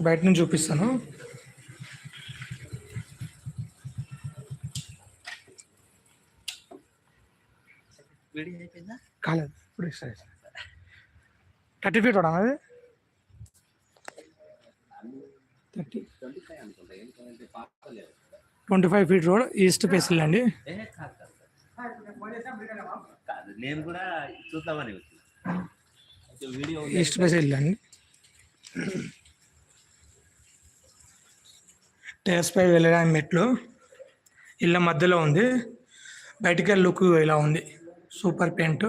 బయట నుంచి చూపిస్తాను. కాలేదు ఇప్పుడు థర్టీ ఫీట్ వాడా అది thirty. Twenty five feet road east facing అండి. నేను కూడా చూద్దామని. ఈస్ట్ ఫేసిల్ అండి. టెరస్ పై వెళ్ళడానికి మెట్లు ఇళ్ళ మధ్యలో ఉంది. బయటికి వెళ్ళి లుక్ ఇలా ఉంది. Super paint.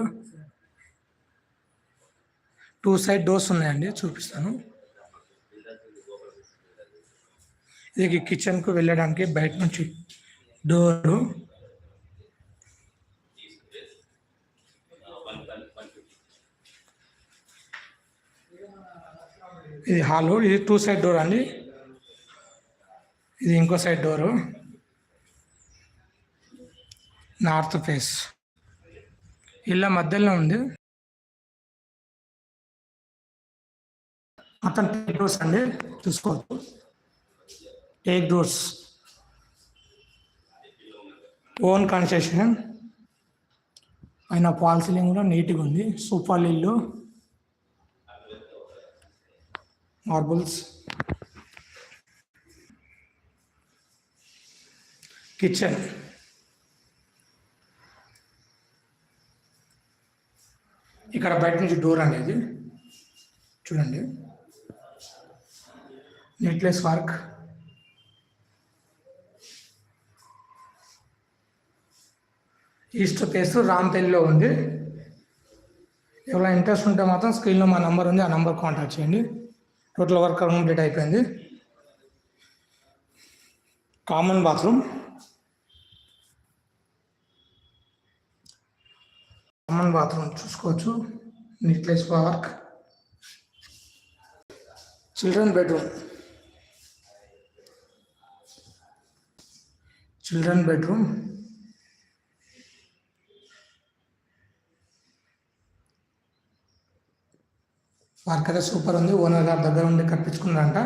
Two side doors ఉన్నాయండి చూపిస్తాను. ఇది కిచెన్కు వెళ్ళడానికి బయట నుంచి డోరు. ఇది హాల్ ఇది టూ సైడ్ డోర్ అండి. ఇది ఇంకో సైడ్ డోరు. North face. ఇలా మధ్యలో ఉంది. మొత్తం టేక్ డోర్స్ అండి చూసుకోవచ్చు టేక్ డోర్స్. Own construction. పైన ఫాల్ సీలింగ్ కూడా నీట్గా ఉంది. సూపర్ ఇల్లు. మార్బుల్స్. కిచెన్ ఇక్కడ బయట నుంచి డోర్ అనేది చూడండి. నెట్లెస్ వర్క్ ఈస్ట్ ఫేస్ రాంపల్లిలో ఉంది. ఎవరైనా ఇంట్రెస్ట్ ఉంటే మాత్రం స్క్రీన్లో మా నంబర్ ఉంది. ఆ నంబర్ కాంటాక్ట్ చేయండి. టోటల్ వర్క్ కంప్లీట్ అయిపోయింది. కామన్ బాత్రూమ్ కామన్ బాత్రూమ్ చూసుకోవచ్చు. నీట్లెస్ park children bedroom children bedroom park అయితే సూపర్ ఉంది. ఓనర్ గారి దగ్గర ఉండి కట్టించుకుందంట.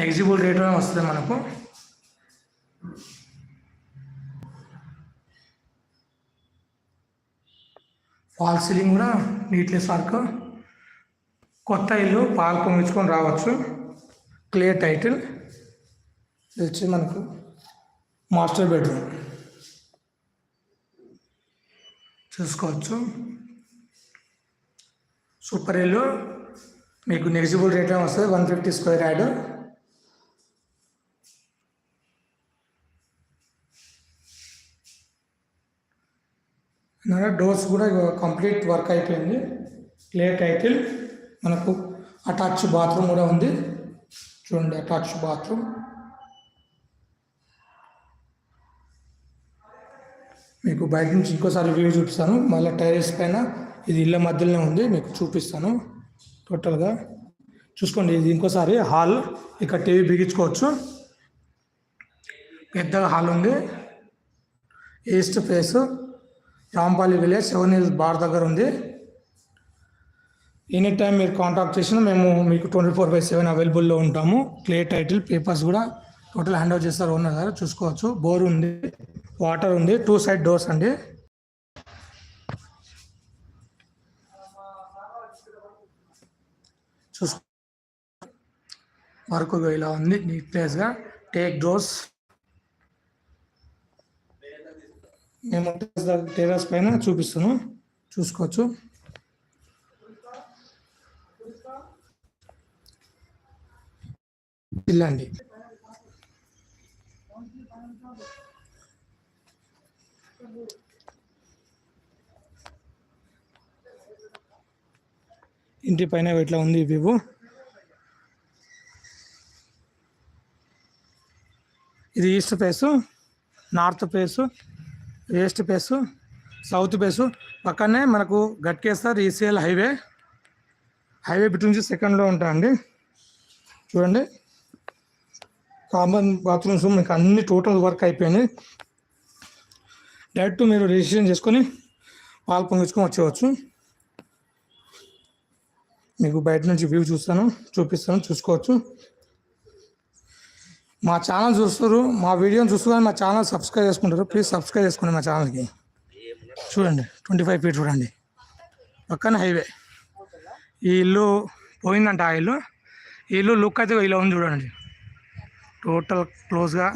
నెగ్జిబుల్ రేట్లోనే వస్తుంది మనకు. ఫాల్ సీలింగ్ కూడా నీట్లెస్ వర్క్. కొత్త ఇల్లు పాలు పొంగించుకొని రావచ్చు. Clear title. ఇది వచ్చి మనకు మాస్టర్ బెడ్రూమ్. చూసుకోవచ్చు. సూపర్ ఇల్లు. మీకు నెగిజిబుల్ రేట్ వస్తుంది one fifty square yard doors కూడా కంప్లీట్ వర్క్ అయిపోయింది. క్లియర్ టైటిల్ మనకు అటాచ్ బాత్రూమ్ కూడా ఉంది. చూడండి అటాచ్ బాత్రూమ్. మీకు బయట నుంచి ఇంకోసారి వ్యూ చూపిస్తాను. మళ్ళీ టైర్స్ పైన ఇది ఇళ్ళ మధ్యలోనే ఉంది మీకు చూపిస్తాను టోటల్గా. చూసుకోండి ఇది ఇంకోసారి హాల్ ఇక్కడ టీవీ బిగించుకోవచ్చు. పెద్దగా హాల్ ఉంది. East face Rampalli village seven hills bar దగ్గర ఉంది. ఎనీ టైం మీరు కాంటాక్ట్ చేసినా మేము మీకు ట్వంటీ ఫోర్ బై సెవెన్ అవైలబుల్లో ఉంటాము. క్లియర్ టైటిల్ పేపర్స్ కూడా టోటల్ హ్యాండ్ ఓవర్ చేస్తారు ఓనర్ గారు చూసుకోవచ్చు. బోర్ ఉంది వాటర్ ఉంది టూ సైడ్ డోర్స్ అండి. చూసుకో వర్క్ ఇలా ఉంది నీట్నెస్గా టేక్ డోర్స్ మేము టెరస్ పైన చూపిస్తాను చూసుకోవచ్చు. ఇల్లండి. ఇంటి పైన ఇట్లా ఉంది వ్యూ? ఇది east face north face west place south place పక్కనే మనకు గట్కేస్తారు ఈసీఎల్ హైవే. హైవే బిట్ నుంచి సెకండ్లో ఉంటాయండి చూడండి. కామన్ బాత్రూమ్స్ మీకు అన్ని టోటల్ వర్క్ అయిపోయినాయి డైరెక్ట్ మీరు రిజిస్ట్రేషన్ చేసుకొని పాలు పొంగించుకొని వచ్చేవచ్చు మీకు బయట నుంచి వ్యూ చూస్తాను చూపిస్తాను చూసుకోవచ్చు. మా ఛానల్ చూస్తారు మా వీడియోని చూస్తూ మా ఛానల్ సబ్స్క్రైబ్ చేసుకుంటారు. ప్లీజ్ సబ్స్క్రైబ్ చేసుకోండి మా ఛానల్కి. చూడండి ట్వంటీ ఫైవ్ ఫీట్ చూడండి. పక్కన హైవే ఈ ఇల్లు పోయిందంట ఆ ఇల్లు. ఈ ఇల్లు లుక్ అయితే ఇలా ఉంది చూడండి. టోటల్ క్లోజ్గా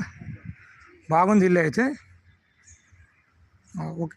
బాగుంది ఇల్లు అయితే. Ah, okay